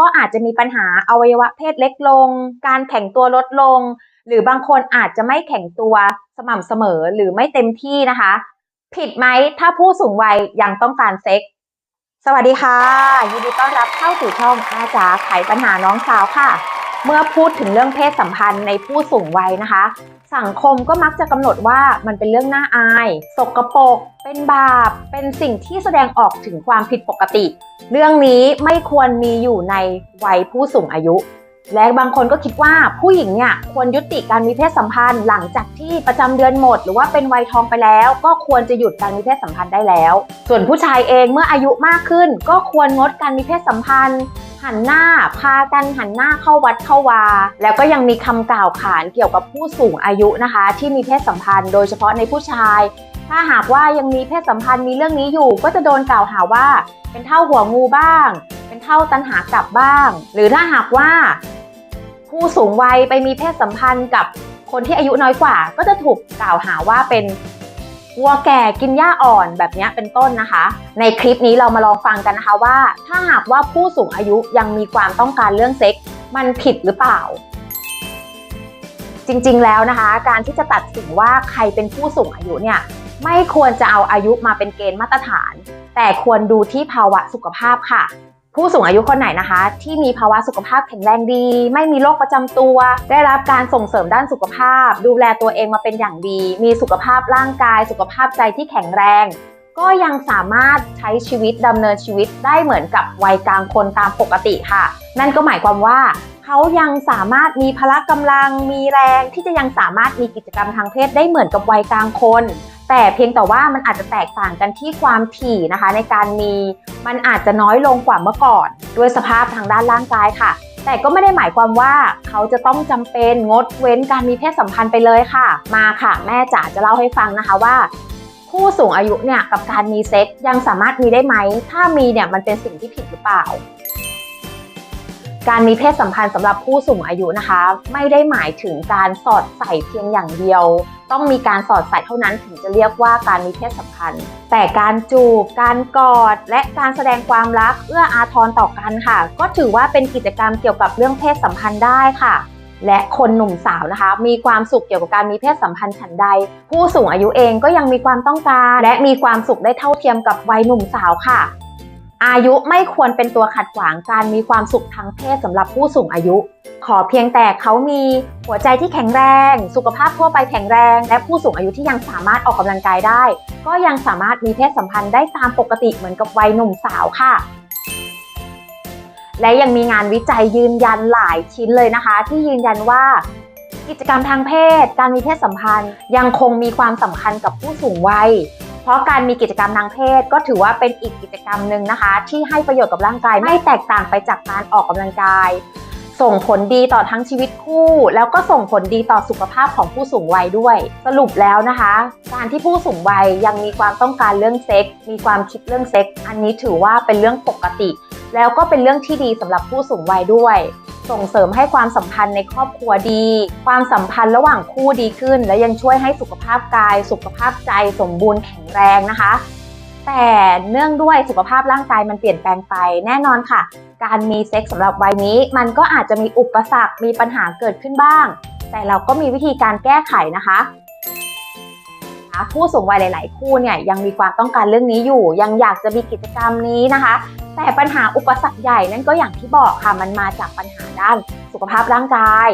ก็อาจจะมีปัญหาอวัยวะเพศเล็กลง การแข็งตัวลดลง หรือบางคนอาจจะไม่แข็งตัวสม่ำเสมอหรือไม่เต็มที่นะคะ ผิดไหมถ้าผู้สูงวัยยังต้องการเซ็กส์สวัสดีค่ะ ยินดีต้อนรับเข้าสู่ช่องอาจาไขปัญหาน้องสาวค่ะ เมื่อพูดถึงเรื่องเพศสัมพันธ์ในผู้สูงวัยนะคะ สังคมก็มักจะกำหนดว่ามันเป็นเรื่องน่าอาย สกปรกเป็นบาป เป็นสิ่งที่แสดงออกถึงความผิดปกติ เรื่องนี้ไม่ควรมีอยู่ในวัยผู้สูงอายุ และบางคนก็คิดว่าผู้หญิงเนี่ยควรยุติการมีเพศสัมพันธ์ หลังจากที่ประจำเดือนหมด หรือว่าเป็นวัยทองไปแล้ว ก็ควรจะหยุดการมีเพศสัมพันธ์ได้แล้ว ส่วนผู้ชายเองเมื่ออายุมากขึ้น ก็ควรงดการมีเพศสัมพันธ์ หันหน้าพากันหันหน้าเข้าวัดเข้าวา แล้วก็ยังมีคำกล่าวขานเกี่ยวกับผู้สูงอายุนะคะ ที่มีเพศสัมพันธ์ โดยเฉพาะในผู้ชาย ถ้าหากว่ายังมีเพศสัมพันธ์มีเรื่องนี้อยู่ ก็จะโดนกล่าวหาว่า เป็นเท่าหัวงูบ้าง เป็นเท่าตันหากลับบ้าง หรือถ้าหากว่า ผู้สูงวัยไปมีเพศสัมพันธ์กับคนที่อายุน้อยกว่า ก็จะถูกกล่าวหาว่าเป็น วัวแก่กินหญ้าอ่อนแบบนี้เป็นต้นนะคะ ในคลิปนี้เรามาลองฟังกันนะคะว่า ถ้าหากว่าผู้สูงอายุยังมีความต้องการเรื่องเซ็กส์มันผิดหรือเปล่า จริงๆแล้วนะคะ การที่จะตัดสินว่าใครเป็นผู้สูงอายุเนี่ยไม่ควรจะเอาอายุมาเป็นเกณฑ์มาตรฐาน แต่ควรดูที่ภาวะสุขภาพค่ะ ผู้สูงอายุคนไหนนะคะ ที่มีภาวะสุขภาพแข็งแรงดี ไม่มีโรคประจำตัว ได้รับการส่งเสริมด้านสุขภาพ ดูแลตัวเองมาเป็นอย่างดี มีสุขภาพร่างกาย สุขภาพใจที่แข็งแรง ก็ยังสามารถใช้ชีวิตดำเนินชีวิตได้เหมือนกับวัยกลางคนตามปกติค่ะ นั่นก็หมายความว่า เขายังสามารถมีพละกำลังมีแรงที่จะยังสามารถมีกิจกรรมทางเพศได้เหมือนกับวัยกลางคน แต่เพียงแต่ว่ามันอาจจะแตกต่างกันที่ความถี่นะคะ ในการมีมันอาจจะน้อยลงกว่าเมื่อก่อน ด้วยสภาพทางด้านร่างกายค่ะ แต่ก็ไม่ได้หมายความว่าเขาจะต้องจำเป็นงดเว้นการมีเพศสัมพันธ์ไปเลยค่ะ มาค่ะ แม่จ๋าจะเล่าให้ฟังนะคะว่าผู้สูงอายุเนี่ยกับการมีเซ็กซ์ยังสามารถมีได้ไหม ถ้ามีเนี่ยมันเป็นสิ่งที่ผิดหรือเปล่า การมีเพศสัมพันธ์สำหรับผู้สูงอายุนะคะ ไม่ได้หมายถึงการสอดใส่เพียงอย่างเดียว ต้องมีการสอดใส่เท่านั้นถึงจะเรียกว่าการมีเพศสัมพันธ์ แต่การจูบ การกอด และการแสดงความรักเอื้ออาทรต่อกันค่ะ ก็ถือว่าเป็นกิจกรรมเกี่ยวกับเรื่องเพศสัมพันธ์ได้ค่ะและคนหนุ่มสาวนะคะ มีความสุขเกี่ยวกับการมีเพศสัมพันธ์ฉันใด ผู้สูงอายุเองก็ยังมีความต้องการ และมีความสุขได้เท่าเทียมกับวัยหนุ่มสาวค่ะ อายุไม่ควรเป็นตัวขัดขวางการมีความสุขทางเพศสำหรับผู้สูงอายุ ขอเพียงแต่เขามีหัวใจที่แข็งแรง สุขภาพทั่วไปแข็งแรง และผู้สูงอายุที่ยังสามารถออกกำลังกายได้ ก็ยังสามารถมีเพศสัมพันธ์ได้ตามปกติเหมือนกับวัยหนุ่มสาวค่ะ และยังมีงานวิจัยยืนยันหลายชิ้นเลยนะคะ ที่ยืนยันว่ากิจกรรมทางเพศ การมีเพศสัมพันธ์ ยังคงมีความสำคัญกับผู้สูงวัย เพราะการมีกิจกรรมทางเพศก็ถือว่าเป็นอีกกิจกรรมหนึ่งนะคะ ที่ให้ประโยชน์กับร่างกายไม่แตกต่างไปจากการออกกำลังกาย ส่งผลดีต่อทั้งชีวิตคู่ แล้วก็ส่งผลดีต่อสุขภาพของผู้สูงวัยด้วย สรุปแล้วนะคะ การที่ผู้สูงวัยยังมีความต้องการเรื่องเซ็กมีความคิดเรื่องเซ็กอันนี้ถือว่าเป็นเรื่องปกติ แล้วก็เป็นเรื่องที่ดีสำหรับผู้สูงวัยด้วย ส่งเสริมให้ความสัมพันธ์ในครอบครัวดี ความสัมพันธ์ระหว่างคู่ดีขึ้น และยังช่วยให้สุขภาพกาย สุขภาพใจสมบูรณ์แข็งแรงนะคะ แต่เนื่องด้วยสุขภาพร่างกายมันเปลี่ยนแปลงไปแน่นอนค่ะ การมีเซ็กส์สำหรับวัยนี้ มันก็อาจจะมีอุปสรรคมีปัญหาเกิดขึ้นบ้าง แต่เราก็มีวิธีการแก้ไขนะคะผู้สูงวัยหลาย ๆ คู่เนี่ยยังมีความต้องการเรื่องนี้อยู่ ยังอยากจะมีกิจกรรมนี้นะคะ แต่ปัญหาอุปสรรคใหญ่นั่นก็อย่างที่บอกค่ะมันมาจากปัญหาด้านสุขภาพร่างกาย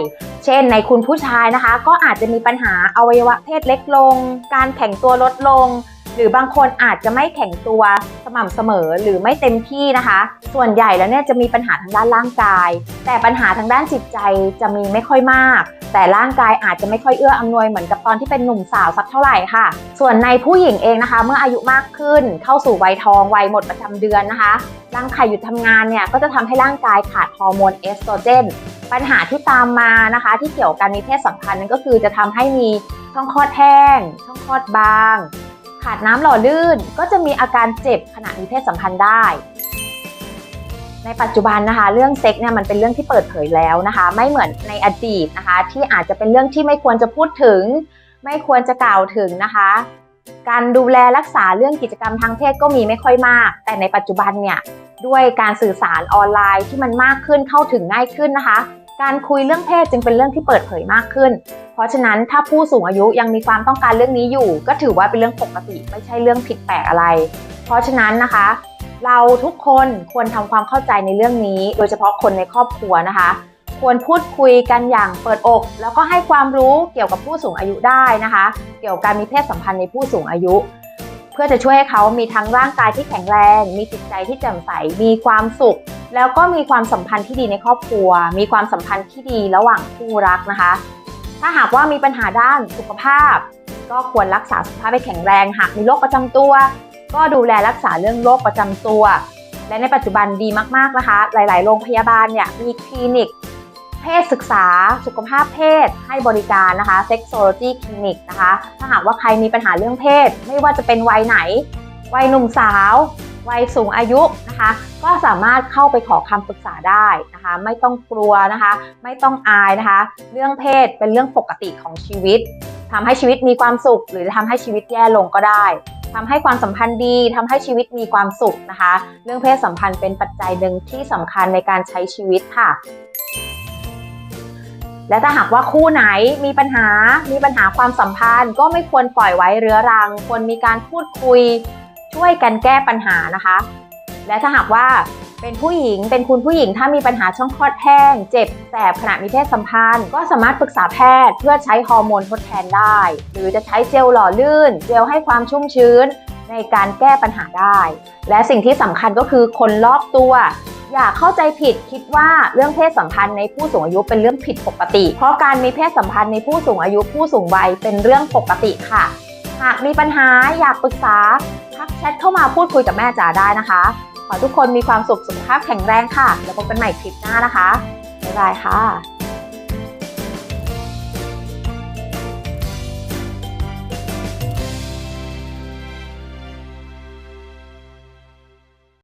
เช่นในคุณผู้ชายนะคะ ก็อาจจะมีปัญหาอวัยวะเพศเล็กลง การแข็งตัวลดลง หรือบางคนอาจจะไม่แข็งตัวสม่ำเสมอหรือไม่เต็มที่นะคะ ส่วนใหญ่แล้วเนี่ยจะมีปัญหาทางด้านร่างกาย แต่ปัญหาทางด้านจิตใจจะมีไม่ค่อยมาก แต่ร่างกายอาจจะไม่ค่อยเอื้ออำนวยเหมือนกับตอนที่เป็นหนุ่มสาวสักเท่าไหร่ค่ะ ส่วนในผู้หญิงเองนะคะ เมื่ออายุมากขึ้นเข้าสู่วัยทองวัยหมดประจำเดือนนะคะร่างไข่หยุดทำงานเนี่ยก็จะทำให้ร่างกายขาดฮอร์โมนเอสโตรเจนปัญหาที่ตามมานะคะ ที่เกี่ยวกับการมีเพศสัมพันธ์นั่นก็คือจะทำให้มีช่องคลอดแห้ง ช่องคลอดบาง ขาดน้ำหล่อลื่น ก็จะมีอาการเจ็บขณะมีเพศสัมพันธ์ได้ ในปัจจุบันนะคะ เรื่องเซ็กเนี่ยมันเป็นเรื่องที่เปิดเผยแล้วนะคะ ไม่เหมือนในอดีตนะคะ ที่อาจจะเป็นเรื่องที่ไม่ควรจะพูดถึง ไม่ควรจะกล่าวถึงนะคะ การดูแลรักษาเรื่องกิจกรรมทางเพศก็มีไม่ค่อยมาก แต่ในปัจจุบันเนี่ยด้วยการสื่อสารออนไลน์ที่มันมากขึ้นเข้าถึงง่ายขึ้นนะคะ การคุยเรื่องเพศจึงเป็นเรื่องที่เปิดเผยมากขึ้น เพราะฉะนั้นถ้าผู้สูงอายุยังมีความต้องการเรื่องนี้อยู่ ก็ถือว่าเป็นเรื่องปกติไม่ใช่เรื่องผิดแปลกอะไร เพราะฉะนั้นนะคะ เราทุกคนควรทำความเข้าใจในเรื่องนี้ โดยเฉพาะคนในครอบครัวนะคะ ควรพูดคุยกันอย่างเปิดอก แล้วก็ให้ความรู้เกี่ยวกับผู้สูงอายุได้นะคะ เกี่ยวกับการมีเพศสัมพันธ์ในผู้สูงอายุ เพื่อจะช่วยให้เขามีทั้งร่างกายที่แข็งแรง มีจิตใจที่แจ่มใส มีความสุข แล้วก็มีความสัมพันธ์ที่ดีในครอบครัว มีความสัมพันธ์ที่ดีระหว่างคู่รักนะคะ ถ้าหากว่ามีปัญหาด้านสุขภาพ ก็ควรรักษาสุขภาพให้แข็งแรง หากมีโรคประจำตัว ก็ดูแลรักษาเรื่องโรคประจำตัว และในปัจจุบันดีมากๆนะคะ หลาย ๆ โรงพยาบาลเนี่ยมีคลินิก เพศศึกษา สุขภาพเพศ ให้บริการนะคะ Sexology Clinic นะคะ ถ้าหากว่าใครมีปัญหาเรื่องเพศ ไม่ว่าจะเป็นวัยไหน วัยหนุ่มสาว วัยสูงอายุนะคะ ก็สามารถเข้าไปขอคำปรึกษาได้นะคะ ไม่ต้องกลัวนะคะ ไม่ต้องอายนะคะ เรื่องเพศเป็นเรื่องปกติของชีวิตทำให้ชีวิตมีความสุข หรือทำให้ชีวิตแย่ลงก็ได้ ทำให้ความสัมพันธ์ดีทำให้ชีวิตมีความสุขนะคะ เรื่องเพศสัมพันธ์เป็นปัจจัยหนึ่งที่สำคัญในการใช้ชีวิตค่ะ และถ้าหากว่าคู่ไหนมีปัญหา มีปัญหาความสัมพันธ์ ก็ไม่ควรปล่อยไว้เรื้อรัง ควรมีการพูดคุย ช่วยกันแก้ปัญหานะคะ และถ้าหากว่า เป็นผู้หญิง เป็นคุณผู้หญิงถ้ามีปัญหาช่องคลอดแห้ง เจ็บแสบขณะมีเพศสัมพันธ์ ก็สามารถปรึกษาแพทย์เพื่อใช้ฮอร์โมนทดแทนได้ หรือจะใช้เจลหล่อลื่น เจลให้ความชุ่มชื้น ในการแก้ปัญหาได้ และสิ่งที่สำคัญก็คือคนรอบตัวอย่าเข้าใจผิดคิดว่าเรื่องเพศสัมพันธ์ในผู้สูงอายุเป็นเรื่องผิดปกติ เพราะการมีเพศสัมพันธ์ในผู้สูงอายุผู้สูงวัยเป็นเรื่องปกติค่ะ หากมีปัญหาอยากปรึกษาทักแชทเข้ามาพูดคุยกับแม่จ๋าได้นะคะ ขอทุกคนมีความสุขสุขภาพแข็งแรงค่ะ แล้วพบกันใหม่คลิปหน้านะคะ บ๊ายบายค่ะ